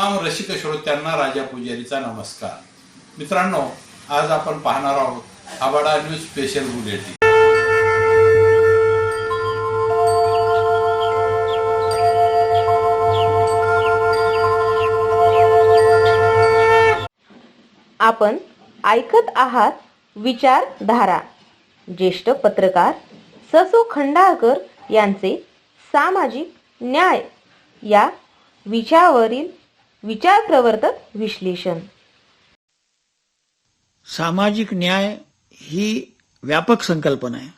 रसिक श्रोत्यांना राजा पुजारीचा नमस्कार. मित्रांनो आज आपण पाहणार आहोत आबाडा न्यूज स्पेशल बुलेटिन आपण ऐकत आहात विचारधारा. ज्येष्ठ पत्रकार ससो खंडाळकर यांचे सामाजिक न्याय या विषयावरील विचार प्रवर्तक विश्लेषण. सामाजिक न्याय ही व्यापक संकल्पना आहे.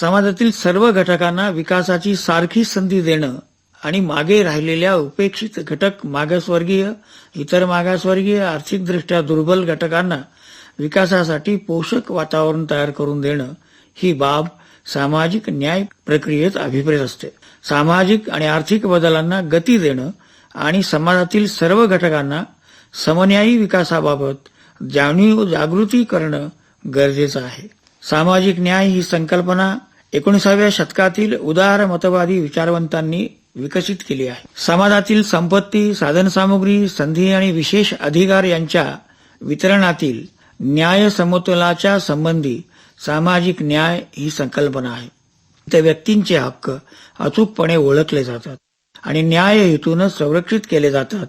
समाजातील सर्व घटकांना विकासाची सारखी संधी देणं आणि मागे राहिलेल्या उपेक्षित घटक मागासवर्गीय इतर मागासवर्गीय आर्थिकदृष्ट्या दुर्बल घटकांना विकासासाठी पोषक वातावरण तयार करून देणं ही बाब सामाजिक न्याय प्रक्रियेत अभिप्रेत असते. सामाजिक आणि आर्थिक बदलांना गती देणं आणि समाजातील सर्व घटकांना समन्यायी विकासाबाबत जाणीव जागृती करणं गरजेचं आहे. सामाजिक न्याय ही संकल्पना एकोणीसाव्या शतकातील उदार मतवादी विचारवंतांनी विकसित केली आहे. समाजातील संपत्ती साधनसामुग्री संधी आणि विशेष अधिकार यांच्या वितरणातील न्याय समतोलाच्या संबंधी सामाजिक न्याय ही संकल्पना आहे. त्या व्यक्तींचे हक्क अचूकपणे ओळखले जातात. आणि न्याय हेतूनच संरक्षित केले जातात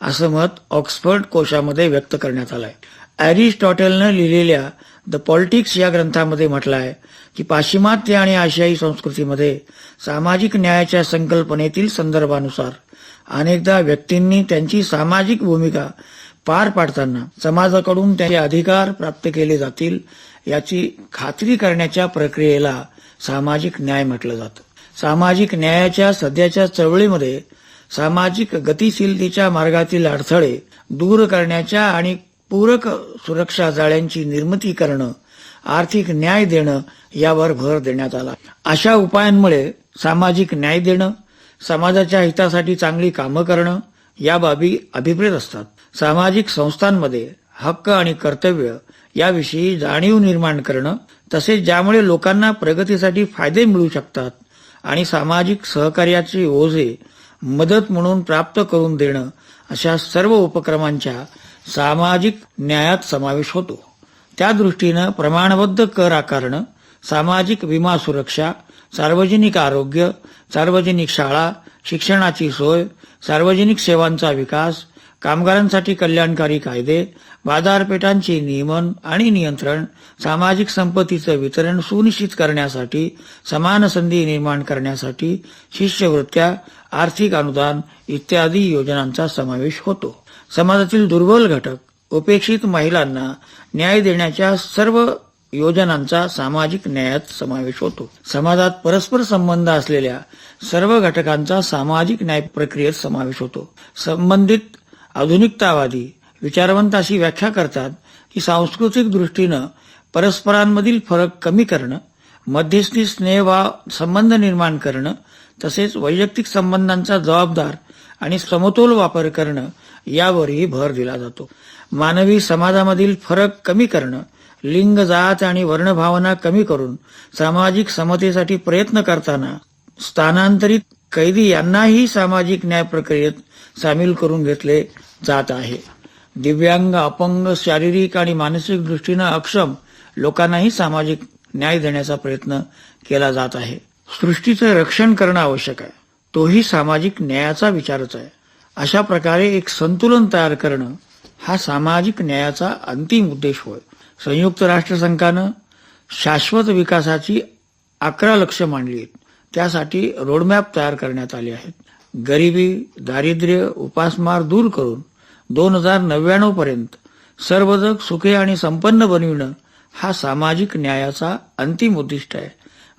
असं मत ऑक्सफर्ड कोशामध्ये व्यक्त करण्यात आलंय. अरिस्टॉटेलनं लिहिलेल्या द पॉलिटिक्स या ग्रंथामध्ये म्हटलं आहे की पाश्चिमात्य आणि आशियाई संस्कृतीमध्ये सामाजिक न्यायाच्या संकल्पनेतील संदर्भानुसार अनेकदा व्यक्तींनी त्यांची सामाजिक भूमिका पार पाडताना समाजाकडून त्यांचे अधिकार प्राप्त केले जातील याची खात्री करण्याच्या प्रक्रियेला सामाजिक न्याय म्हटलं जातं. सामाजिक न्यायाच्या सध्याच्या चळवळीमध्ये सामाजिक गतिशीलतेच्या मार्गातील अडथळे दूर करण्याच्या आणि पूरक सुरक्षा जाळ्यांची निर्मिती करणं आर्थिक न्याय देणं यावर भर देण्यात आला. अशा उपायांमुळे सामाजिक न्याय देणं समाजाच्या हितासाठी चांगली कामं करणं या बाबी अभिप्रेत असतात. सामाजिक संस्थांमध्ये हक्क आणि कर्तव्य याविषयी जाणीव निर्माण करणं तसेच ज्यामुळे लोकांना प्रगतीसाठी फायदे मिळू शकतात आणि सामाजिक सहकार्याचे ओझे मदत म्हणून प्राप्त करून देणं अशा सर्व उपक्रमांच्या सामाजिक न्यायात समावेश होतो. त्या दृष्टीनं प्रमाणबद्ध कर आकारणं सामाजिक विमा सुरक्षा सार्वजनिक आरोग्य सार्वजनिक शाळा शिक्षणाची सोय सार्वजनिक सेवांचा विकास कामगारांसाठी कल्याणकारी कायदे बाजारपेठांचे नियमन आणि नियंत्रण सामाजिक संपत्तीचं वितरण सुनिश्चित करण्यासाठी समान संधी निर्माण करण्यासाठी शिष्यवृत्त्या आर्थिक अनुदान इत्यादी योजनांचा समावेश होतो. समाजातील दुर्बल घटक उपेक्षित महिलांना न्याय देण्याच्या सर्व योजनांचा सामाजिक न्यायात समावेश होतो. समाजात परस्पर संबंध असलेल्या सर्व घटकांचा सामाजिक न्याय प्रक्रियेत समावेश होतो. संबंधित आधुनिकतावादी विचारवंत अशी व्याख्या करतात की सांस्कृतिक दृष्टीनं परस्परांमधील फरक कमी करणं मध्यस्थी स्नेह वा संबंध निर्माण करणं तसेच वैयक्तिक संबंधांचा जबाबदार आणि समतोल वापर करणं यावरही भर दिला जातो. मानवी समाजामधील फरक कमी करणं लिंग जात आणि वर्णभावना कमी करून सामाजिक समतेसाठी प्रयत्न करताना स्थानांतरित कैदी यांनाही सामाजिक न्याय प्रक्रियेत सामील करून घेतले जात आहे. दिव्यांग अपंग शारीरिक आणि मानसिक दृष्टीनं अक्षम लोकांनाही सामाजिक न्याय देण्याचा प्रयत्न केला जात आहे. सृष्टीचं रक्षण करणं आवश्यक आहे. तोही सामाजिक न्यायाचा विचारच आहे. अशा प्रकारे एक संतुलन तयार करणं हा सामाजिक न्यायाचा अंतिम उद्देश होय. संयुक्त राष्ट्रसंघानं शाश्वत विकासाची अकरा लक्ष मांडली आहेत. त्यासाठी रोडमॅप तयार करण्यात आले आहेत. गरिबी दारिद्र्य उपासमार दूर करून दोन हजार नव्याण्णव पर्यंत सर्व जग सुखे आणि संपन्न बनविणं हा सामाजिक न्यायाचा अंतिम उद्दिष्ट आहे.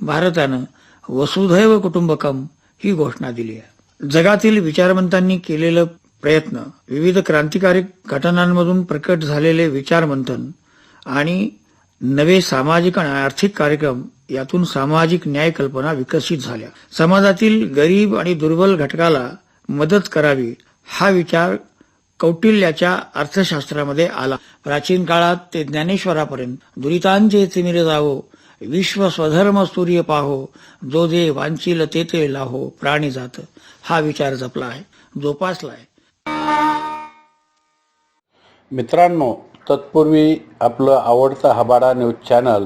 भारतानं वसुधैव कुटुंबकम ही घोषणा दिली आहे. जगातील विचारवंतांनी केलेलं प्रयत्न विविध क्रांतिकारी घटनांमधून प्रकट झालेले विचारमंथन आणि नवे सामाजिक आणि आर्थिक कार्यक्रम यातून सामाजिक न्याय कल्पना विकसित झाल्या. समाजातील गरीब आणि दुर्बल घटकाला मदत करावी हा विचार कौटिल्याच्या अर्थशास्त्रामध्ये आला. प्राचीन काळात ते ज्ञानेश्वरापर्यंत दुरितांचे तिमिरे जावो विश्व स्वधर्म सूर्य पाहो जो जे वांचिल ते ते लाहो प्राणी जात. हा विचार जपला आहे जोपासला आहे. मित्रांनो तत्पूर्वी आपलं आवडतं हबाडा न्यूज चॅनल